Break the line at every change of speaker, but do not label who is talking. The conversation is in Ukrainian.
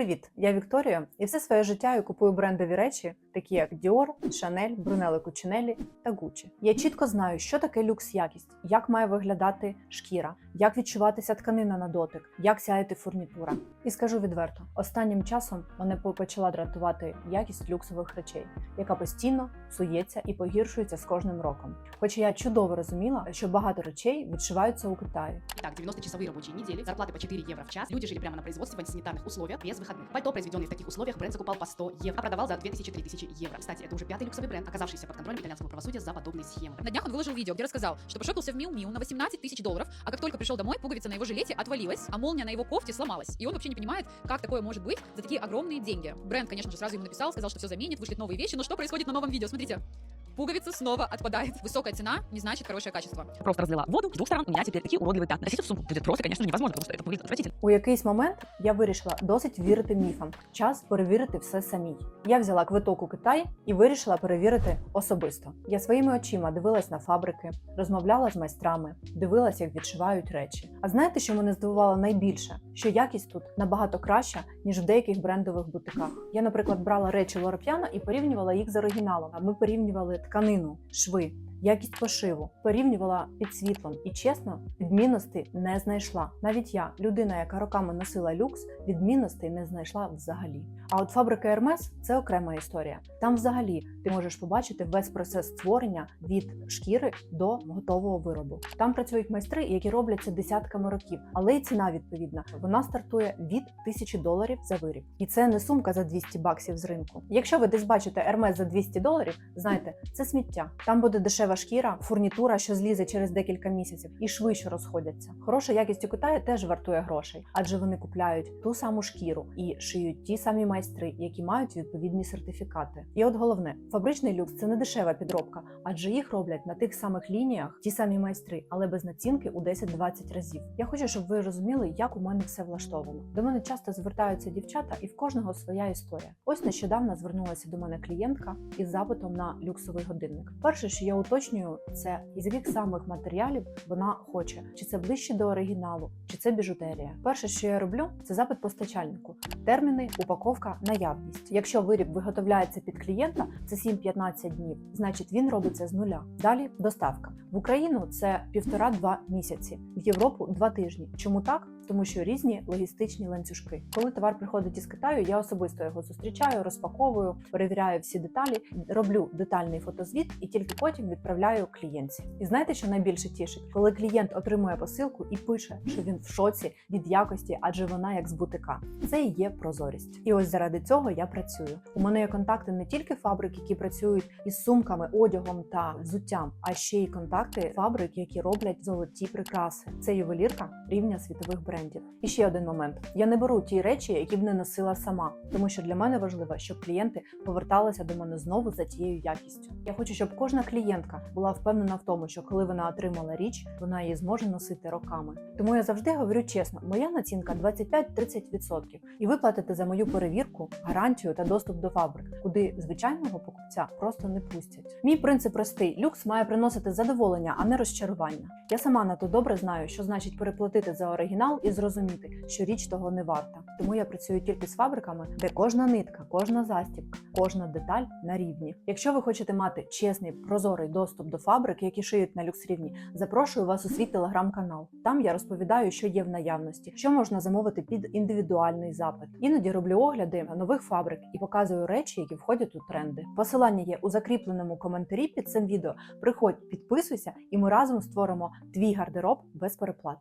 Привіт, я Вікторія, і все своє життя я купую брендові речі, такі як Dior, Chanel, Brunello Cucinelli та Gucci. Я чітко знаю, що таке люкс якість, як має виглядати шкіра, як відчуватися тканина на дотик, як сяяти фурнітура. І скажу відверто, останнім часом мене по- почала дратувати якість люксових речей, яка постійно псується і погіршується з кожним роком. Хоча я чудово розуміла, що багато речей відшиваються у Китаї.
Итак, 90-часовые рабочие недели, зарплаты по 4 евро в час. Люди жили прямо на производстве в антисанитарных условиях, без Выходных. Пальто, произведенное в таких условиях, бренд закупал по 100 евро, а продавал за 2000-3000 евро. Кстати, это уже пятый люксовый бренд, оказавшийся под контролем итальянского правосудия за подобные схемы.
На днях он выложил видео, где рассказал, что пошопился в Миу Миу на 18 тысяч долларов, а как только пришел домой, пуговица на его жилете отвалилась, а молния на его кофте сломалась. И он вообще не понимает, как такое может быть за такие огромные деньги. Бренд, конечно же, сразу ему написал, сказал, что все заменит, вышлет новые вещи, но что происходит на новом видео? Смотрите. Пуговица снова отпадает. Высокая цена не значит хорошее качество.
Просто разлила воду с двух сторон, у меня теперь такие уродливые пятна. Носить в сумку будет просто, конечно же, невозможно, потому что это выглядит отвратительно.
У якийсь момент я вирішила досить вірити міфам. Час перевірити все самій. Я взяла квиток у Китай і вирішила перевірити особисто. Я своїми очима дивилась на фабрики, розмовляла з майстрами, дивилась, як відшивають речі. А знаєте, що мене здивувало найбільше? Що якість тут набагато краща, ніж в деяких брендових бутиках. Я, наприклад, брала речі Лора П'яна і порівнювала їх з оригіналом. А ми порівнювали тканину, шви. Якість пошиву порівнювала під світлом і чесно, відмінностей не знайшла. Навіть я, людина, яка роками носила люкс, відмінностей не знайшла взагалі. А от фабрика Hermes – це окрема історія. Там взагалі ти можеш побачити весь процес створення від шкіри до готового виробу. Там працюють майстри, які роблять це десятками років, але і ціна відповідна. Вона стартує від тисячі доларів за виріб. І це не сумка за 200 баксів з ринку. Якщо ви десь бачите Hermes за 200 доларів, знайте, це сміття. Там буде дешева шкіра, фурнітура, що злізе через декілька місяців, і шви, що розходяться. Хороша якість у Китаї теж вартує грошей, адже вони купляють ту саму шкіру і шиють ті самі майстри, які мають відповідні сертифікати. І от головне, фабричний люкс це не дешева підробка, адже їх роблять на тих самих лініях ті самі майстри, але без націнки у 10-20 разів. Я хочу, щоб ви розуміли, як у мене все влаштовано. До мене часто звертаються дівчата, і в кожного своя історія. Ось нещодавно звернулася до мене клієнтка із запитом на люксовий годинник. Перше, що я уточнюю, це із яких самих матеріалів вона хоче, чи це ближче до оригіналу, чи це біжутерія. Перше, що я роблю, це запит постачальнику. Терміни, упаковка, наявність. Якщо виріб виготовляється під клієнта, це 7-15 днів, значить він робиться з нуля. Далі доставка в Україну це півтора-два місяці, в Європу два тижні. Чому так? Тому що різні логістичні ланцюжки. Коли товар приходить із Китаю, я особисто його зустрічаю, розпаковую, перевіряю всі деталі, роблю детальний фотозвіт і тільки потім відправляю клієнтці. І знаєте, що найбільше тішить, коли клієнт отримує посилку і пише, що він в шоці від якості, адже вона як з бутика. Це і є прозорість. І ось заради цього я працюю. У мене є контакти не тільки фабрик, які працюють із сумками, одягом та взуттям, а ще й контакти фабрик, які роблять золоті прикраси. Це ювелірка рівня світових брендів. І ще один момент: я не беру ті речі, які б не носила сама, тому що для мене важливо, щоб клієнти поверталися до мене знову за тією якістю. Я хочу, щоб кожна клієнтка була впевнена в тому, що коли вона отримала річ, вона її зможе носити роками. Тому я завжди говорю чесно: моя націнка 25-30%. І ви платите за мою перевірку, гарантію та доступ до фабрик, куди звичайного покупця просто не пустять. Мій принцип простий: люкс має приносити задоволення, а не розчарування. Я сама на то добре знаю, що значить переплатити за оригінал і зрозуміти, що річ того не варта. Тому я працюю тільки з фабриками, де кожна нитка, кожна застібка, кожна деталь на рівні. Якщо ви хочете мати чесний прозорий доступ до фабрик, які шиють на люкс рівні, запрошую вас у свій телеграм-канал. Там я розповідаю, що є в наявності, що можна замовити під індивідуальний запит. Іноді роблю огляди нових фабрик і показую речі, які входять у тренди. Посилання є у закріпленому коментарі під цим відео. Приходь, підписуйся, і ми разом створимо твій гардероб без переплат.